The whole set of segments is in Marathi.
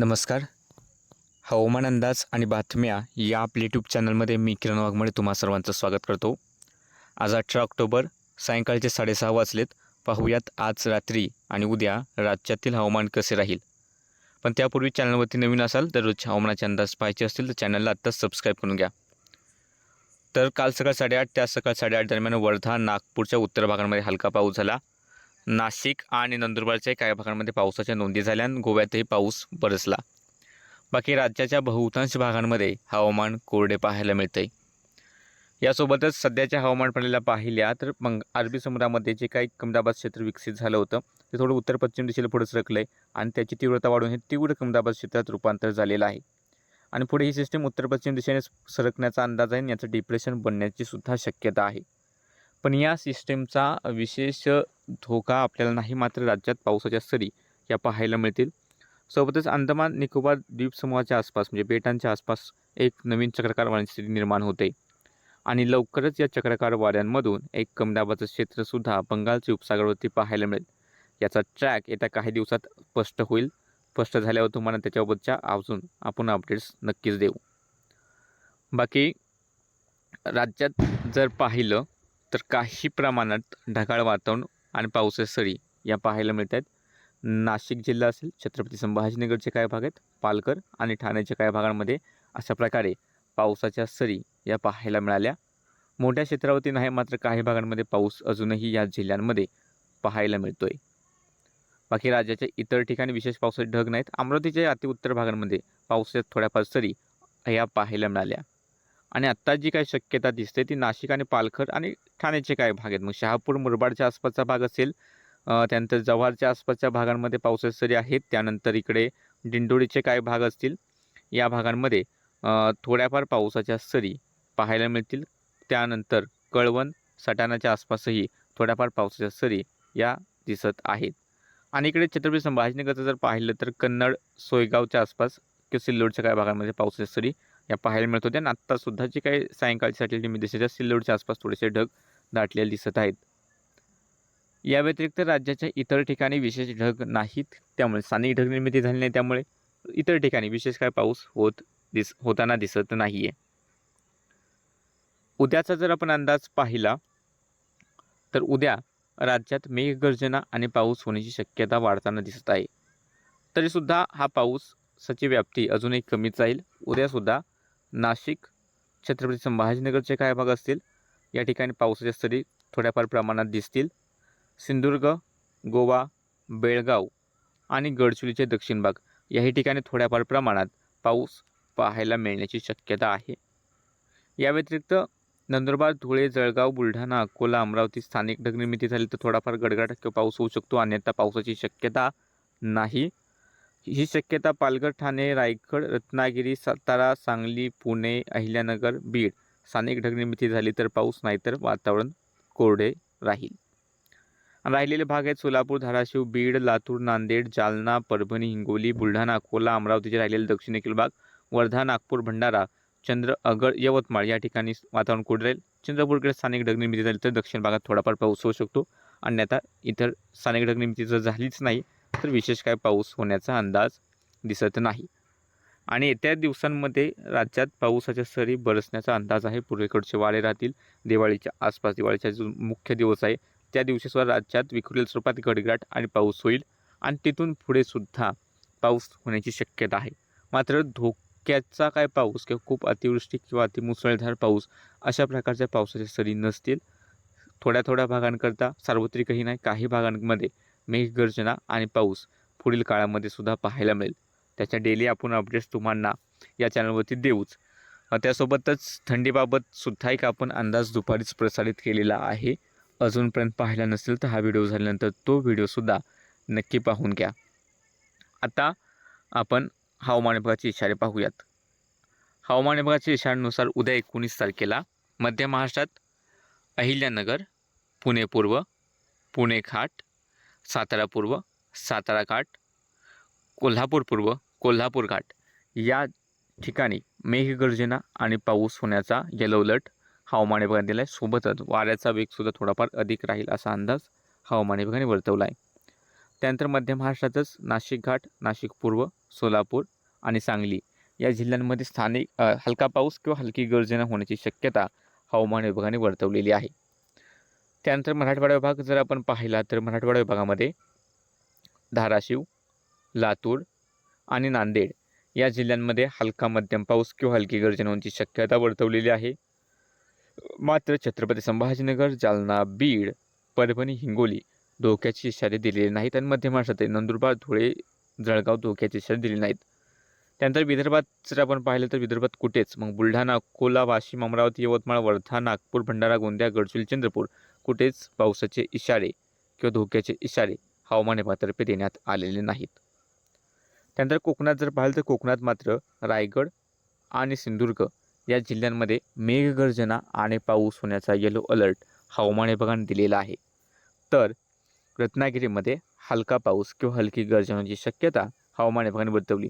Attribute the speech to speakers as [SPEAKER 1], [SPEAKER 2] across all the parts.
[SPEAKER 1] नमस्कार. हवामान अंदाज आणि बातम्या या आपल्या यूट्यूब चॅनलमध्ये मी किरण वाघमळे तुम्हा सर्वांचं स्वागत करतो. आज अठरा ऑक्टोबर सायंकाळचे साडेसहा वाजलेत. पाहूयात आज रात्री आणि उद्या राज्यातील हवामान कसे राहील. पण त्यापूर्वी चॅनलवरती नवीन असाल तर रोजचे हवामानाचे अंदाज पाहायचे असतील तर चॅनलला आत्ताच सबस्क्राईब करून घ्या. तर काल सकाळ साडेआठ त्या सकाळ साडेआठ दरम्यान वर्धा नागपूरच्या उत्तर भागांमध्ये हलका पाऊस झाला. नाशिक आणि नंदुरबारच्या काही भागांमध्ये पावसाच्या नोंदी झाल्या गोव्यातही पाऊस बरसला. बाकी राज्याच्या बहुतांश भागांमध्ये हवामान कोरडे पाहायला मिळते यासोबतच सध्याच्या हवामान प्रणालीला पाहिल्या तर मग अरबी समुद्रामध्ये जे काही कमदाबाद क्षेत्र विकसित झालं होतं ते थोडं उत्तर पश्चिम दिशेला पुढे सरकलं आहे आणि त्याची तीव्रता वाढून हे तीव्र कमदाबाद क्षेत्रात रूपांतर झालेलं आहे. आणि पुढे ही सिस्टीम उत्तर पश्चिम दिशेने सरकण्याचा अंदाज आहे आणि याचं डिप्रेशन बनण्याची सुद्धा शक्यता आहे. पण या सिस्टीमचा विशेष धोका आपल्याला नाही मात्र राज्यात पावसाच्या सरी या पाहायला मिळतील. सोबतच अंदमान निकोबार द्वीपसमूहाच्या आसपास म्हणजे बेटांच्या आसपास एक नवीन चक्रकार वाऱ्यांची स्थिती निर्माण होते. आणि लवकरच या चक्रकार वाऱ्यांमधून एक कमदाबाचं क्षेत्रसुद्धा बंगालच्या उपसागरावरती पाहायला मिळेल. याचा ट्रॅक येत्या काही दिवसात स्पष्ट होईल. स्पष्ट झाल्यावर तुम्हाला त्याच्याबाबतच्या अजून आपण अपडेट्स नक्कीच देऊ. बाकी राज्यात जर पाहिलं तर काही प्रमाणात ढगाळ वातावरण आणि पावसाच्या सरी या पाहायला मिळत आहेत नाशिक जिल्हा असेल छत्रपती संभाजीनगरचे काही भाग आहेत पालघर आणि ठाण्याच्या काही भागांमध्ये अशा प्रकारे पावसाच्या सरी या पाहायला मिळाल्या. मोठ्या क्षेत्रावरती नाही मात्र काही भागांमध्ये पाऊस अजूनही या जिल्ह्यांमध्ये पाहायला मिळतो आहे बाकी राज्याच्या इतर ठिकाणी विशेष पावसाचे ढग नाहीत. अमरावतीच्या अतिउत्तर भागांमध्ये पावसाच्या थोड्याफार सरी या पाहायला मिळाल्या. आणि आत्ता जी काही शक्यता दिसते ती नाशिक आणि पालघर आणि ठाण्याचे काही भाग आहेत. मग शहापूर मुरबाडच्या आसपासचा भाग असेल त्यानंतर जव्हारच्या आसपासच्या भागांमध्ये पावसाच्या सरी आहेत. त्यानंतर इकडे दिंडोरीचे काही भाग असतील. या भागांमध्ये थोड्याफार पावसाच्या सरी पाहायला मिळतील. त्यानंतर कळवण सटाणाच्या आसपासही थोड्याफार पावसाच्या सरी या दिसत आहेत. आणि इकडे छत्रपती संभाजीनगरचं जर पाहिलं तर कन्नड सोयगावच्या आसपास किंवा सिल्लोडच्या काही भागांमध्ये पावसाच्या सरी या पाहायला मिळत होत्या. आणि आत्तासुद्धा जे काही सायंकाळची सॅटेलाईट इमेज सिल्लोडच्या आसपास थोडेसे ढग दाटलेले दिसत आहेत. या व्यतिरिक्त राज्याच्या इतर ठिकाणी विशेष ढग नाहीत. त्यामुळे स्थानिक ढग निर्मिती झाली नाही. त्यामुळे इतर ठिकाणी विशेष काय पाऊस होत दिस होताना दिसत नाही आहे उद्याचा जर आपण अंदाज पाहिला तर उद्या राज्यात मेघगर्जना आणि पाऊस होण्याची शक्यता वाढताना दिसत आहे. तरीसुद्धा हा पाऊसाची व्याप्ती अजूनही कमी जाईल उद्यासुद्धा नाशिक छत्रपती संभाजीनगरचे काही भाग असतील. या ठिकाणी पावसाच्या सरी थोड्याफार प्रमाणात दिसतील. सिंधुदुर्ग गोवा बेळगाव आणि गडचिरोलीचे दक्षिण भाग याही ठिकाणी थोड्याफार प्रमाणात पाऊस पाहायला मिळण्याची शक्यता आहे. या व्यतिरिक्त नंदुरबार धुळे जळगाव बुलढाणा अकोला अमरावती स्थानिक ढगनिर्मिती झाली तर थोडाफार गडगडाट पाऊस होऊ शकतो. अन्यथा पावसाची शक्यता नाही. ही शक्यता पालघर ठाणे रायगड रत्नागिरी सातारा सांगली पुणे अहिल्यानगर बीड. स्थानिक ढगनिर्मिती झाली तर पाऊस नाहीतर वातावरण कोरडे राहील. राहिलेले भाग आहेत सोलापूर धाराशिव बीड लातूर नांदेड जालना परभणी हिंगोली बुलढाणा अकोला अमरावतीचे राहिलेले दक्षिणेकडील भाग वर्धा नागपूर भंडारा चंद्र अगड यवतमाळ या ठिकाणी वातावरण कोरडे राहील. चंद्रपूरकडे स्थानिक ढगनिर्मिती झाली तर दक्षिण भागात थोडाफार पाऊस होऊ शकतो. अन्यथा इतर स्थानिक ढगनिर्मिती जर झालीच नाही तर विशेष काय पाऊस होण्याचा अंदाज दिसत नाही. आणि येत्या दिवसांमध्ये राज्यात पावसाच्या सरी बरसण्याचा अंदाज आहे. पूर्वेकडचे वारे राहतील. दिवाळीच्या आसपास दिवाळीचा जो मुख्य दिवस आहे त्या दिवशीसुद्धा राज्यात विखुरेल स्वरूपात गडगडाट आणि पाऊस होईल. आणि तिथून पुढेसुद्धा पाऊस होण्याची शक्यता आहे. मात्र धोक्याचा काय पाऊस किंवा खूप अतिवृष्टी किंवा अतिमुसळधार पाऊस अशा प्रकारच्या पावसाच्या सरी नसतील. थोड्या थोड्या भागांकरता सार्वत्रिकही नाही काही भागांमध्ये मेघगर्जना आणि पाऊस पुढील काळामध्ये सुद्धा पाहायला मिळेल. त्याच्या डेली आपण अपडेट्स तुम्हाला या चॅनलवरती देऊच. त्यासोबतच थंडीबाबत सुद्धा एक आपण अंदाज दुपारीच प्रसारित केलेला आहे. अजूनपर्यंत पाहिला नसेल तर हा व्हिडिओ झाल्यानंतर तो व्हिडिओसुद्धा नक्की पाहून घ्या. आता आपण हवामान विभागाचे इशारे पाहूयात. हवामान विभागाच्या इशाऱ्यानुसार उद्या एकोणीस तारखेला मध्य महाराष्ट्रात अहिल्यानगर पुणे पूर्व पुणे घाट सातारा पूर्व सातारा घाट कोल्हापूर पूर्व कोल्हापूर घाट. या ठिकाणी मेघगर्जना आणि पाऊस होण्याचा येलो अलर्ट हवामान विभागाने दिला आहे सोबतच वाऱ्याचा वेगसुद्धा थोडाफार अधिक राहील असा अंदाज हवामान विभागाने वर्तवला आहे त्यानंतर मध्य महाराष्ट्रातच नाशिक घाट नाशिक पूर्व सोलापूर आणि सांगली या जिल्ह्यांमध्ये स्थानिक हलका पाऊस किंवा हलकी गर्जना होण्याची शक्यता हवामान विभागाने वर्तवलेली आहे. त्यानंतर मराठवाडा विभाग जर आपण पाहिला तर मराठवाडा विभागामध्ये धाराशिव लातूर आणि नांदेड या जिल्ह्यांमध्ये हलका मध्यम पाऊस किंवा हलकी गर्जनांची शक्यता वर्तवलेली आहे. मात्र छत्रपती संभाजीनगर जालना बीड परभणी हिंगोली धोक्याचे इशारे दिलेले नाहीत आणि मध्य महाराष्ट्रातील नंदुरबार धुळे जळगाव धोक्याचे इशारे दिले नाहीत. त्यानंतर विदर्भात जर आपण पाहिलं तर विदर्भात कुठेच मग बुलढाणा अकोला वाशिम अमरावती यवतमाळ वर्धा नागपूर भंडारा गोंदिया गडचिरोली चंद्रपूर कुठेच पावसाचे इशारे किंवा धोक्याचे इशारे हवामान विभागातर्फे देण्यात आलेले नाहीत. त्यानंतर कोकणात जर पाहिलं तर कोकणात मात्र रायगड आणि सिंधुदुर्ग या जिल्ह्यांमध्ये मेघगर्जना आणि पाऊस होण्याचा येलो अलर्ट हवामान विभागाने दिलेला आहे. तर रत्नागिरीमध्ये हलका पाऊस किंवा हलकी गर्जनाची शक्यता हवामान विभागाने वर्तवली.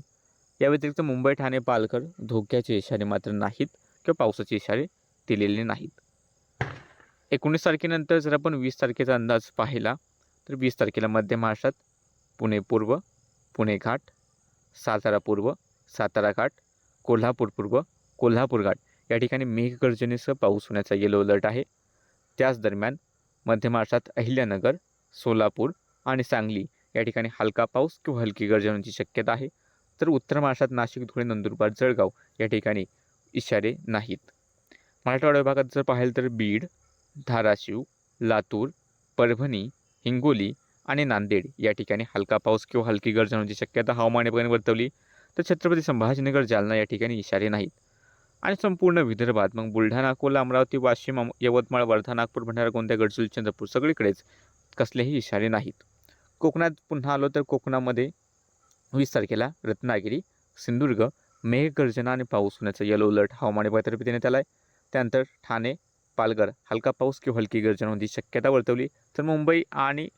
[SPEAKER 1] या व्यतिरिक्त मुंबई ठाणे पालघर धोक्याचे इशारे मात्र नाहीत किंवा पावसाचे इशारे दिलेले नाहीत. एकोणीस तारखेनंतर जर आपण वीस तारखेचा अंदाज पाहिला तर वीस तारखेला मध्य महाराष्ट्रात पुणे पूर्व पुणे घाट सातारा पूर्व सातारा घाट कोल्हापूर पूर्व कोल्हापूर घाट या ठिकाणी मेघगर्जनेसह पाऊस होण्याचा येलो अलर्ट आहे. त्याच दरम्यान मध्य महाराष्ट्रात अहिल्यानगर सोलापूर आणि सांगली या ठिकाणी हलका पाऊस किंवा हलकी गर्जनाची शक्यता आहे. तर उत्तर महाराष्ट्रात नाशिक धुळे नंदुरबार जळगाव या ठिकाणी इशारे नाहीत. मराठवाडा विभागात जर पाहिलं तर बीड धाराशिव लातूर परभणी हिंगोली आणि नांदेड या ठिकाणी हलका पाऊस किंवा हलकी गर्जनाची शक्यता हवामान विभागाने वर्तवली. तर छत्रपती संभाजीनगर जालना या ठिकाणी इशारे नाहीत. आणि संपूर्ण विदर्भात मग बुलढाणा अकोला अमरावती वाशिम यवतमाळ वर्धा नागपूर भंडारा गोंदिया गडचिरोली चंद्रपूर सगळीकडेच कसलेही इशारे नाहीत. कोकणात पुन्हा आलो तर कोकणामध्ये वीस तारखेला रत्नागिरी सिंधुदुर्ग मेघगर्जना आणि पाऊस होण्याचा येलो अलर्ट हवामान विभागातर्फे देण्यात आला आहे त्यानंतर ठाणे पालघर हलका पाऊस किंवा हलकी गर्जना शक्यता वर्तवली तर मुंबई आणि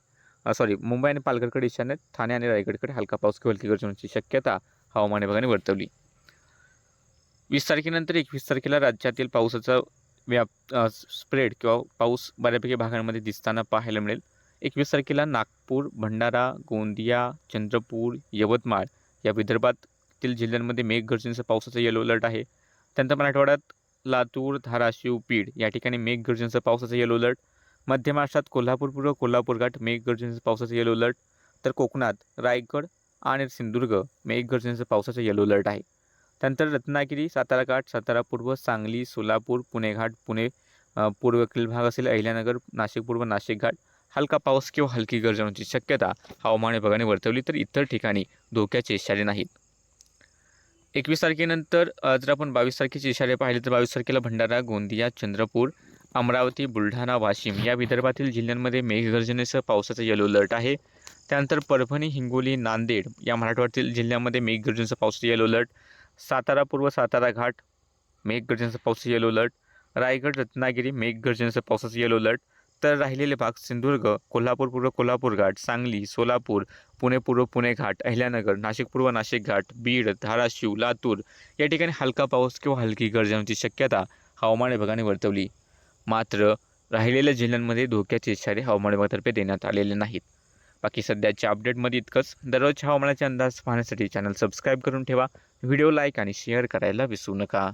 [SPEAKER 1] सॉरी मुंबई आणि पालघरकडे ईशान्य ठाणे आणि रायगडकडे हलका पाऊस किंवा हलकी गर्जना शक्यता हवामान विभागाने वर्तवली. वीस तारखेनंतर एकवीस तारखेला राज्यातील पावसाचा व्याप स्प्रेड किंवा पाऊस बऱ्यापैकी भागांमध्ये दिसताना पाहायला मिळेल. एकवीस तारखेला नागपूर भंडारा गोंदिया चंद्रपूर यवतमाळ या विदर्भातील जिल्ह्यांमध्ये मेघगर्जनेचा पावसाचा येलो अलर्ट आहे. त्यानंतर मराठवाड्यात लातूर धाराशिव बीड या ठिकाणी मेघगर्जनेसह पावसाचा येलो अलर्ट मध्य महाराष्ट्रात कोल्हापूर पूर्व कोल्हापूर घाट मेघगर्जनेसह पावसाचा येलो अलर्ट तर कोकणात रायगड आणि सिंधुदुर्ग मेघगर्जनेसह पावसाचा येलो अलर्ट आहे. त्यानंतर रत्नागिरी सातारा घाट सातारा पूर्व सांगली सोलापूर पुणे घाट पुणे पूर्वेकडील भाग असेल अहिल्यानगर नाशिक पूर्व नाशिक घाट. हलका पाऊस किंवा हलकी गर्जनाची शक्यता हवामान विभागाने वर्तवली तर इतर ठिकाणी धोक्याचे इशारे नाहीत. एकवीस तारखेनंतर जर आपण बावीस तारखेचे इशारे पाहिले तर बावीस तारखेला भंडारा गोंदिया चंद्रपूर अमरावती बुलढाणा वाशिम या विदर्भातील जिल्ह्यांमध्ये मेघगर्जनेसह पावसाचा येलो अलर्ट आहे. त्यानंतर परभणी हिंगोली नांदेड या मराठवाड्यातील जिल्ह्यामध्ये मेघगर्जनेचा पावसाचा येलो अलर्ट. सातारा पूर्व सातारा घाट मेघगर्जनेचा पावसाचा येलो अलर्ट. रायगड रत्नागिरी मेघगर्जनेचा पावसाचा येलो अलर्ट. तर राहिलेले भाग सिंधुदुर्ग कोल्हापूर पूर्व कोल्हापूर घाट सांगली सोलापूर पुणे पूर्व पुणे घाट अहिल्यानगर नाशिक पूर्व नाशिक घाट बीड धाराशिव लातूर या ठिकाणी हलका पाऊस किंवा हलकी गर्जनाची शक्यता हवामान विभागाने वर्तवली. मात्र राहिलेल्या जिल्ह्यांमध्ये धोक्याचे इशारे हवामान विभागातर्फे देण्यात आलेले नाहीत. बाकी सध्याच्या अपडेटमध्ये इतकंच. दररोजच्या हवामानाचे अंदाज पाहण्यासाठी चॅनल सबस्क्राईब करून ठेवा. व्हिडिओ लाईक आणि शेअर करायला विसरू नका.